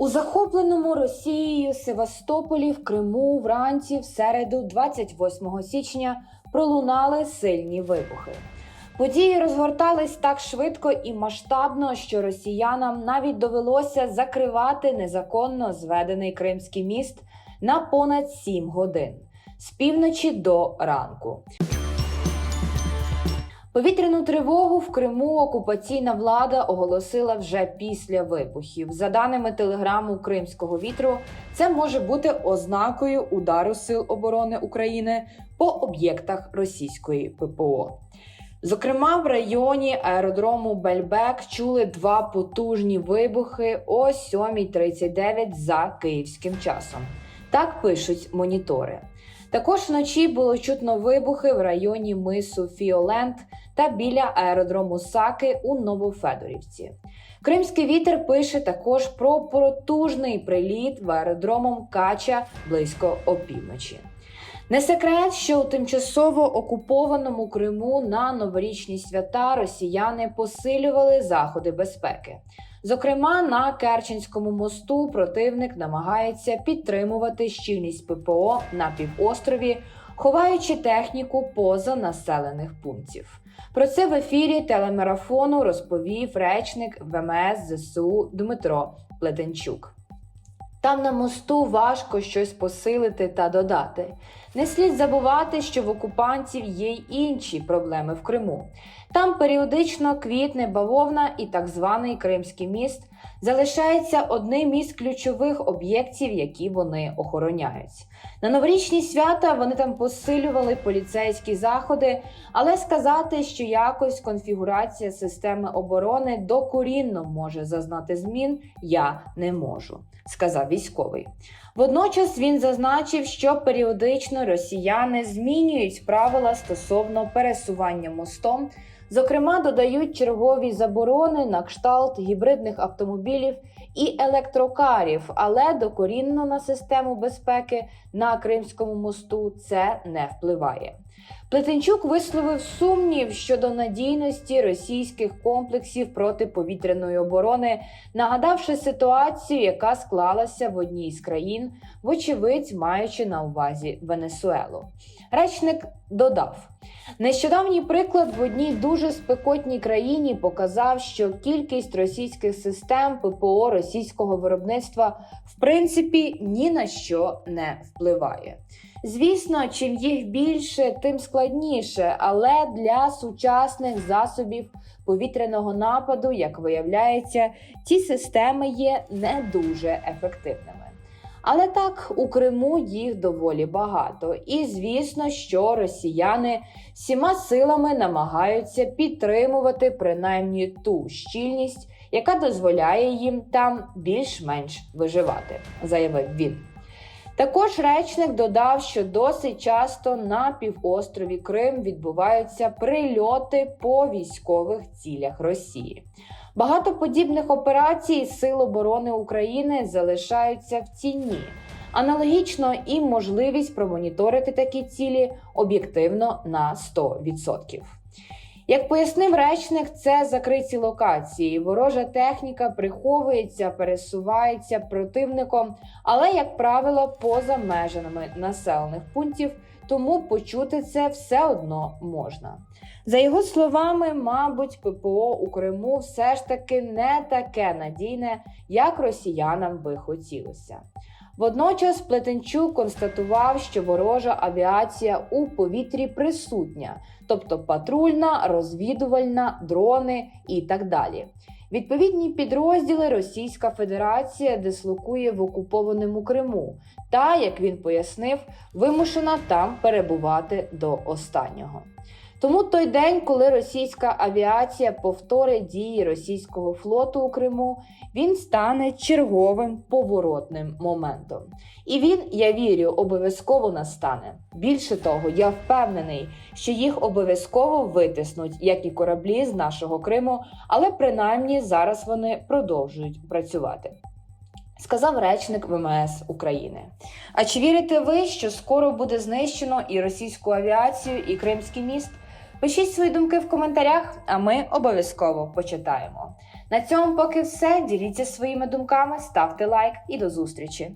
У захопленому Росією Севастополі в Криму вранці в середу, 28 січня, пролунали сильні вибухи. Події розгортались так швидко і масштабно, що росіянам навіть довелося закривати незаконно зведений Кримський міст на понад 7 годин з півночі до ранку. Повітряну тривогу в Криму окупаційна влада оголосила вже після вибухів. За даними телеграму Кримського вітру, це може бути ознакою удару Сил оборони України по об'єктах російської ППО. Зокрема, в районі аеродрому Бельбек чули два потужні вибухи о 7.39 за київським часом. Так пишуть монітори. Також вночі було чутно вибухи в районі мису Фіоленд та біля аеродрому Саки у Новофедорівці. Кримський вітер пише також про потужний приліт в аеродромом Кача близько опівночі. Не секрет, що у тимчасово окупованому Криму на новорічні свята росіяни посилювали заходи безпеки. Зокрема, на Керченському мосту противник намагається підтримувати щільність ППО на півострові, ховаючи техніку поза населених пунктів. Про це в ефірі телемарафону розповів речник ВМС ЗСУ Дмитро Плетенчук. Там на мосту важко щось посилити та додати. Не слід забувати, що в окупантів є й інші проблеми в Криму. Там періодично квітне бавовна і так званий Кримський міст залишається одним із ключових об'єктів, які вони охороняють. На новорічні свята вони там посилювали поліцейські заходи, але сказати, що якось конфігурація системи оборони докорінно може зазнати змін, я не можу, сказав військовий. Водночас він зазначив, що періодично росіяни змінюють правила стосовно пересування мостом. Зокрема, додають чергові заборони на кшталт гібридних автомобілів і електрокарів, але докорінно на систему безпеки на Кримському мосту це не впливає. Плетенчук висловив сумнів щодо надійності російських комплексів протиповітряної оборони, нагадавши ситуацію, яка склалася в одній з країн, вочевидь маючи на увазі Венесуелу. Речник додав. Нещодавній приклад в одній дуже спекотній країні показав, що кількість російських систем ППО російського виробництва в принципі ні на що не впливає. Звісно, чим їх більше, тим складніше, але для сучасних засобів повітряного нападу, як виявляється, ці системи є не дуже ефективними. Але так, у Криму їх доволі багато, і звісно, що росіяни всіма силами намагаються підтримувати принаймні ту щільність, яка дозволяє їм там більш-менш виживати, заявив він. Також речник додав, що досить часто на півострові Крим відбуваються прильоти по військових цілях Росії. Багато подібних операцій Сил оборони України залишаються в тіні. Аналогічно і можливість промоніторити такі цілі об'єктивно на 100%. Як пояснив речник, це закриті локації. Ворожа техніка приховується, пересувається противником, але, як правило, поза межами населених пунктів, тому почути це все одно можна. За його словами, мабуть, ППО у Криму все ж таки не таке надійне, як росіянам би хотілося. Водночас Плетенчук констатував, що ворожа авіація у повітрі присутня, тобто патрульна, розвідувальна, дрони і так далі. Відповідні підрозділи Російська Федерація дислокує в окупованому Криму, та, як він пояснив, вимушена там перебувати до останнього. Тому той день, коли російська авіація повторить дії російського флоту у Криму, він стане черговим поворотним моментом. І він, я вірю, обов'язково настане. Більше того, я впевнений, що їх обов'язково витиснуть, як і кораблі з нашого Криму, але принаймні зараз вони продовжують працювати. Сказав речник ВМС України. А чи вірите ви, що скоро буде знищено і російську авіацію, і Кримський міст? Пишіть свої думки в коментарях, а ми обов'язково почитаємо. На цьому поки все. Діліться своїми думками, ставте лайк і до зустрічі.